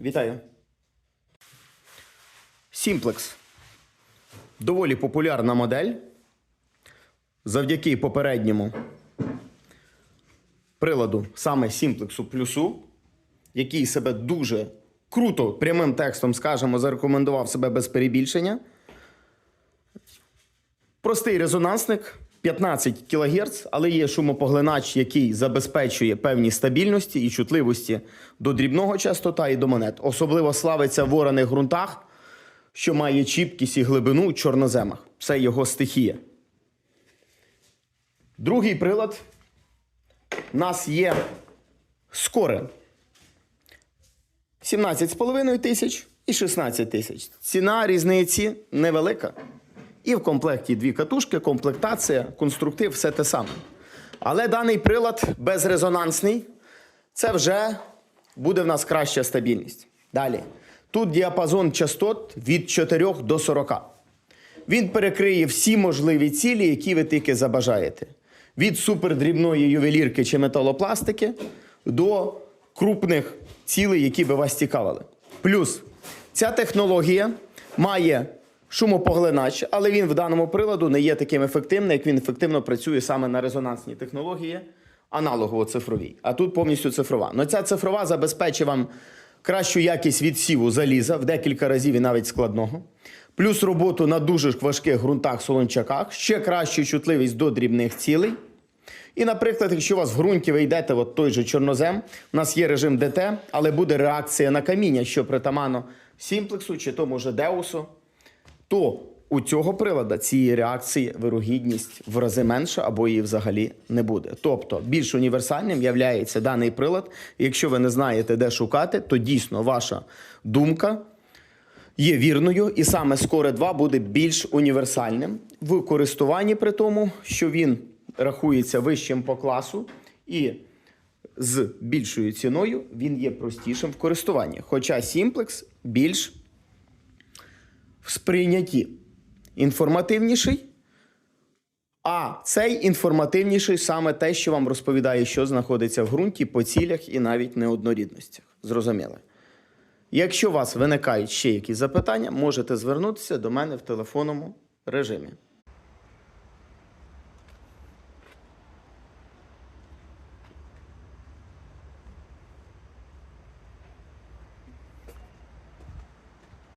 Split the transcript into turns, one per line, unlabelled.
Вітаю. Simplex. Доволі популярна модель. Завдяки попередньому приладу саме Simplex плюсу, який себе дуже круто, прямим текстом скажемо, зарекомендував себе без перебільшення. Простий резонансник 15 кГц, але є шумопоглинач, який забезпечує певні стабільності і чутливості до дрібного частота і до монет. Особливо славиться в ораних ґрунтах, що має чіпкість і глибину у чорноземах. Це його стихія. Другий прилад у нас є скоре 17,5 тисяч і 16 тисяч. Ціна різниці невелика. І в комплекті дві катушки, комплектація, конструктив, все те саме. Але даний прилад безрезонансний, це вже буде в нас краща стабільність. Далі. Тут діапазон частот від 4 до 40. Він перекриє всі можливі цілі, які ви тільки забажаєте. Від супердрібної ювелірки чи металопластики до крупних цілей, які би вас цікавили. Плюс ця технологія має шумопоглинач, але він в даному приладу не є таким ефективним, як він ефективно працює саме на резонансній технології, аналогово цифровій. А тут повністю цифрова. Но ця цифрова забезпечить вам кращу якість відсіву заліза в декілька разів і навіть складного. Плюс роботу на дуже важких ґрунтах, солончаках, ще кращу чутливість до дрібних цілей. І, наприклад, якщо у вас в ґрунті ви йдете от той же чорнозем, у нас є режим ДТ, але буде реакція на каміння, що притаманно сімплексу чи тому же деусу, то у цього прилада цієї реакції вирогідність в рази менша або її взагалі не буде. Тобто більш універсальним є даний прилад. Якщо ви не знаєте, де шукати, то дійсно ваша думка є вірною, і саме Score 2 буде більш універсальним в користуванні, при тому, що він рахується вищим по класу і з більшою ціною він є простішим в користуванні. Хоча Simplex більш в сприйнятті інформативніший. А цей інформативніший саме те, що вам розповідає, що знаходиться в ґрунті по цілях і навіть неоднорідностях. Зрозуміло. Якщо у вас виникають ще якісь запитання, можете звернутися до мене в телефонному режимі.